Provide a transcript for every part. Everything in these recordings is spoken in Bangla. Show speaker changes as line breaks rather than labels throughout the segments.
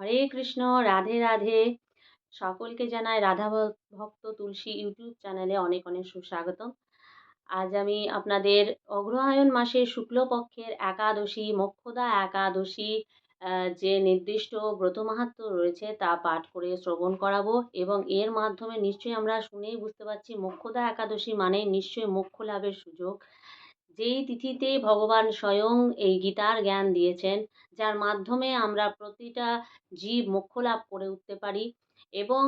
হরে কৃষ্ণ, রাধে রাধে। সকলকে জানায় রাধা ভক্ত তুলসী ইউটিউব চ্যানেলে অনেক অনেক সুস্বাগতম। আজ আমি আপনাদের অগ্রহায়ণ মাসের শুক্লপক্ষের একাদশী, মোক্ষদা একাদশী যে নির্দিষ্ট ব্রত মাহাত্ম রয়েছে তা পাঠ করে শ্রবণ করাবো এবং এর মাধ্যমে নিশ্চয়ই আমরা শুনেই বুঝতে পারছি, মোক্ষদা একাদশী মানেই নিশ্চয়ই মোক্ষ লাভের সুযোগ। যেই তিথিতে ভগবান স্বয়ং এই গীতার জ্ঞান দিয়েছেন, যার মাধ্যমে আমরা প্রতিটা জীব মোক্ষ লাভ করে উঠতে পারি এবং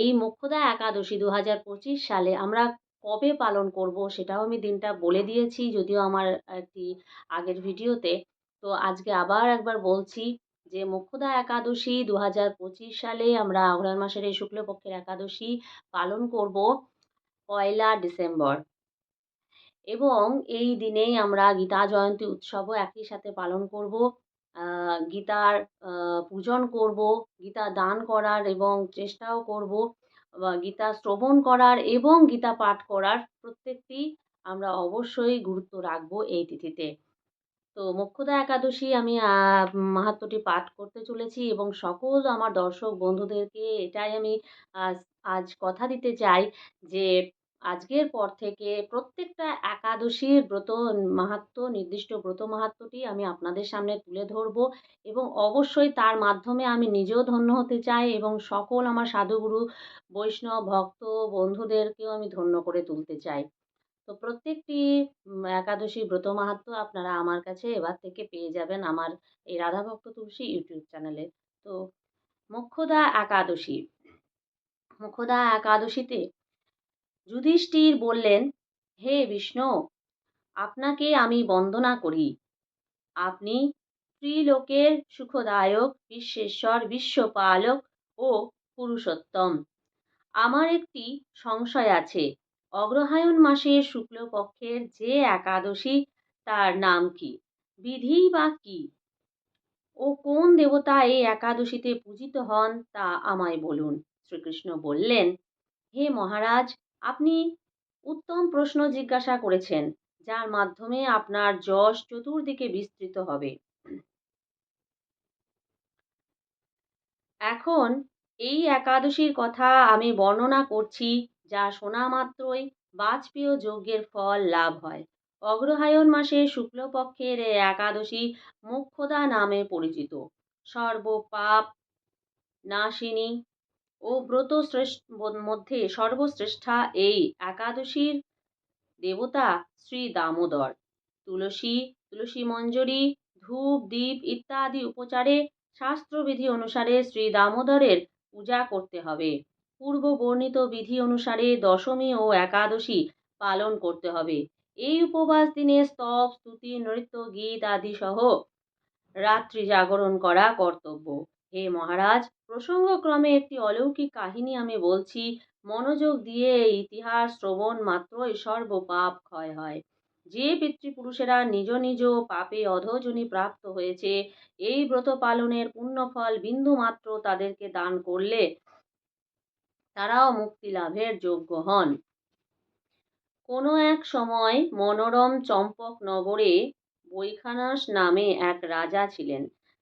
এই মোক্ষদা একাদশী দু হাজার পঁচিশ সালে আমরা কবে পালন করব সেটাও আমি দিনটা বলে দিয়েছি যদিও আমার একটি আগের ভিডিওতে। তো আজকে আবার একবার বলছি যে মোক্ষদা একাদশী দু হাজার পঁচিশ সালে আমরা অগ্রহায়ণ মাসের এই শুক্লপক্ষের একাদশী পালন করব পয়লা ডিসেম্বর। এবং এই দিনেই আমরা গীতা জয়ন্তী উৎসবও একই সাথে পালন করব। গীতার পূজন করব, গীতা দান করার এবং চেষ্টাও করব গীতা শ্রবণ করার এবং গীতা পাঠ করার প্রত্যেকটি আমরা অবশ্যই গুরুত্ব রাখব এই তিথিতে। তো মোক্ষদা একাদশী আমি মাহাত্মটি পাঠ করতে চলেছি এবং সকল আমার দর্শক বন্ধুদেরকে এটাই আমি আজ কথা দিতে চাই যে আজকের পর থেকে প্রত্যেকটা একাদশীর ব্রত মাহাত্ম, নির্দিষ্ট ব্রত মাহাত্মটি আমি আপনাদের সামনে তুলে ধরব এবং অবশ্যই তার মাধ্যমে আমি নিজেও ধন্য হতে চাই এবং সকল আমার সাধুগুরু, বৈষ্ণব, ভক্ত, বন্ধুদেরকেও আমি ধন্য করে তুলতে চাই। তো প্রত্যেকটি একাদশী ব্রত মাহাত্ম আপনারা আমার কাছে এবার থেকে পেয়ে যাবেন আমার এই রাধা ভক্ত তুলসী ইউটিউব চ্যানেলে। তো মুখ্যদা একাদশী, মুখ্যদা একাদশীতে যুধিষ্ঠির বললেন, হে বিষ্ণু, আপনাকে আমি বন্দনা করি। আপনি ত্রিলোকের সুখদায়ক, বিশ্বেশ্বর, বিশ্বপালক ও পুরুষোত্তম। আমার একটি সংশয় আছে। অগ্রহায়ণ মাসের শুক্লপক্ষের যে একাদশী, তার নাম কি? বিধি বা কি? ও কোন দেবতা এই একাদশীতে পূজিত হন, তা আমায় বলুন। শ্রীকৃষ্ণ বললেন, হে মহারাজ আপনি উত্তম প্রশ্ন জিজ্ঞাসা করেছেন, যার মাধ্যমে আপনার যশ চতুর্দিকে বিস্তৃত হবে। এখন এই একাদশীর কথা আমি বর্ণনা করছি, যা শোনা মাত্রই বাজপেয় যজ্ঞের ফল লাভ হয়। অগ্রহায়ণ মাসে শুক্লপক্ষের এই একাদশী মুখ্যদা নামে পরিচিত। সর্বপাপ নাশিনী ও ব্রত মধ্যে সর্বশ্রেষ্ঠা এই একাদশীর দেবতা শ্রী দামোদর। তুলসী তুলসী মঞ্জরি, ধূপ দ্বীপ ইত্যাদি উপচারে শাস্ত্রবিধি অনুসারে শ্রী দামোদরের পূজা করতে হবে। পূর্ব বর্ণিত বিধি অনুসারে দশমী ও একাদশী পালন করতে হবে। এই উপবাস দিনে স্তব, স্তুতি, নৃত্য, গীত আদি সহ রাত্রি জাগরণ করা কর্তব্য। হে মহারাজ, প্রসঙ্গক্রমে একটি অলৌকিক কাহিনী আমি বলছি। মনোযোগ দিয়ে ইতিহাস শ্রবণ মাত্রই সর্বপাপ ক্ষয় হয়। যে পিতৃপুরুষেরা নিজ নিজ পাপে অধজনী প্রাপ্ত হয়েছে, এই ব্রত পালনের পুণ্যফল বিন্দু মাত্র তাদেরকে দান করলে তারাও মুক্তি লাভের যোগ্য হন। কোনো এক সময় মনোরম চম্পক নগরে বৈখানস নামে এক রাজা ছিলেন।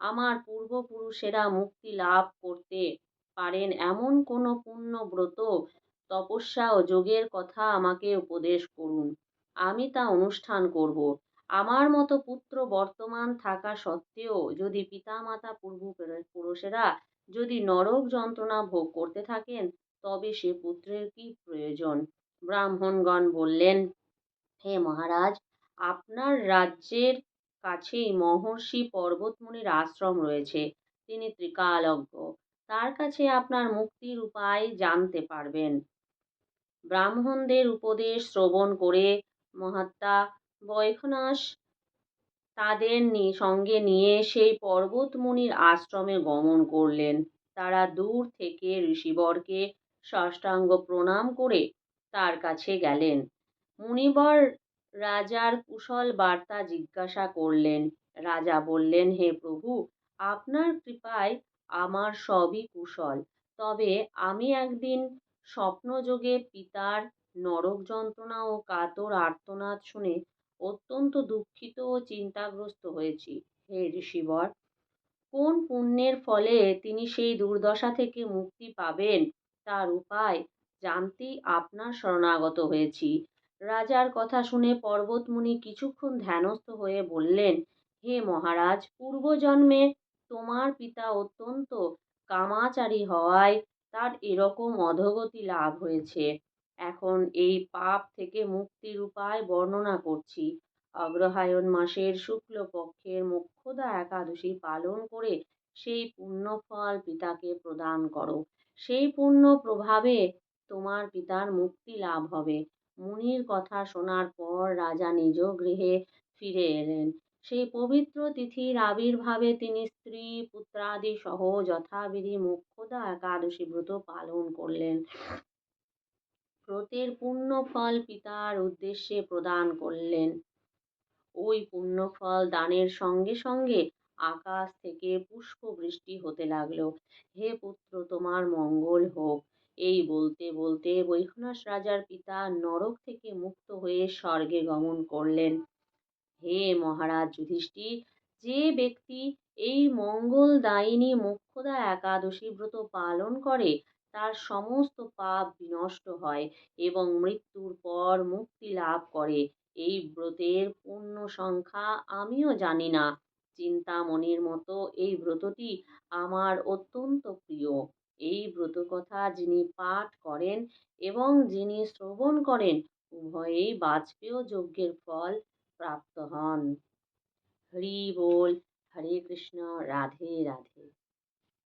আমার পূর্বপুরুষেরা মুক্তি লাভ করতে পারেন এমন কোনো পুণ্য ব্রত তপস্যা ও যোগের কথা আমাকে উপদেশ করুন। আমি তা অনুষ্ঠান করব। আমার মতো পুত্র বর্তমান থাকা সত্ত্বেও যদি পিতামাতা পূর্ব পুরুষেরা যদি নরক যন্ত্রণা ভোগ করতে থাকেন, তবে সে পুত্রের কি প্রয়োজন? ব্রাহ্মণগণ বললেন, হে মহারাজ, আপনার রাজ্যের কাছেই মহর্ষি পর্বতমুনির আশ্রম রয়েছে। তিনি ত্রিকালজ্ঞ। তার কাছে আপনার মুক্তির উপায় জানতে পারবেন। ব্রাহ্মণদের উপদেশ শ্রবণ করে মহাত্মা বৈখনাস তাদের সঙ্গে নিয়ে সেই পর্বতমুনির আশ্রমে গমন করলেন। তারা দূর থেকে ঋষিবরকে সাষ্টাঙ্গ প্রণাম করে তার কাছে গেলেন। মুনিবর রাজার কুশল বার্তা জিজ্ঞাসা করলেন। রাজা বললেন, হে প্রভু, আপনার কৃপায় আমার সবই কুশল। তবে আমি একদিন স্বপ্নযোগে পিতার নরক যন্ত্রণা ও কাতর আর্তনাদ শুনে অত্যন্ত দুঃখিত ও চিন্তাগ্রস্ত হয়েছি। হে ঋষিবর, কোন পুণ্যের ফলে তিনি সেই দুর্দশা থেকে মুক্তি পাবেন? তার উপায় জানতেই আপনার শরণাগত হয়েছি। রাজার কথা শুনে পর্বতমুনি কিছুক্ষণ ধ্যানস্থ হয়ে বললেন, হে মহারাজ, পূর্বজন্মে তোমার পিতা অত্যন্ত কামাচারী হওয়ায় তার এরকম অধগতি লাভ হয়েছে। এখন এই পাপ থেকে মুক্তির উপায় বর্ণনা করছি। অগ্রহায়ণ মাসের শুক্লপক্ষের মোক্ষদা একাদশী পালন করে সেই পুণ্যফল পিতাকে প্রদান করো। সেই পুণ্য প্রভাবে তোমার পিতার মুক্তি লাভ হবে। মুনির কথা শোনার পর রাজা নিজ গৃহে ফিরে এলেন। সেই পবিত্র তিথির আবির্ভাবে তিনি স্ত্রী, পুত্রাদি সহ যথাবিধি মোক্ষদা একাদশী ব্রত পালন করলেন। ব্রতের পুণ্য ফল পিতার উদ্দেশ্যে প্রদান করলেন। ওই পুণ্যফল দানের সঙ্গে সঙ্গে আকাশ থেকে পুষ্প বৃষ্টি হতে লাগল। হে পুত্র, তোমার মঙ্গল হোক। এই বলতে বলতে বৈখনাস রাজার পিতা নরক থেকে মুক্ত হয়ে স্বর্গে গমন করলেন। হে মহারাজ যুধিষ্ঠির, যে ব্যক্তি এই মঙ্গলদায়িনী মোক্ষদা একাদশী ব্রত পালন করে, তার সমস্ত পাপ বিনষ্ট হয় এবং মৃত্যুর পর মুক্তি লাভ করে। এই ব্রতের পূর্ণ সংখ্যা আমিও জানি না। চিন্তামণির মতো এই ব্রতটি আমার অত্যন্ত প্রিয়। এই ব্রতকথা যিনি পাঠ করেন এবং যিনি শ্রবণ করেন, উভয়েই বাজপেয় যজ্ঞের ফল প্রাপ্ত হন। হরি বল, হরে কৃষ্ণ, রাধে রাধে।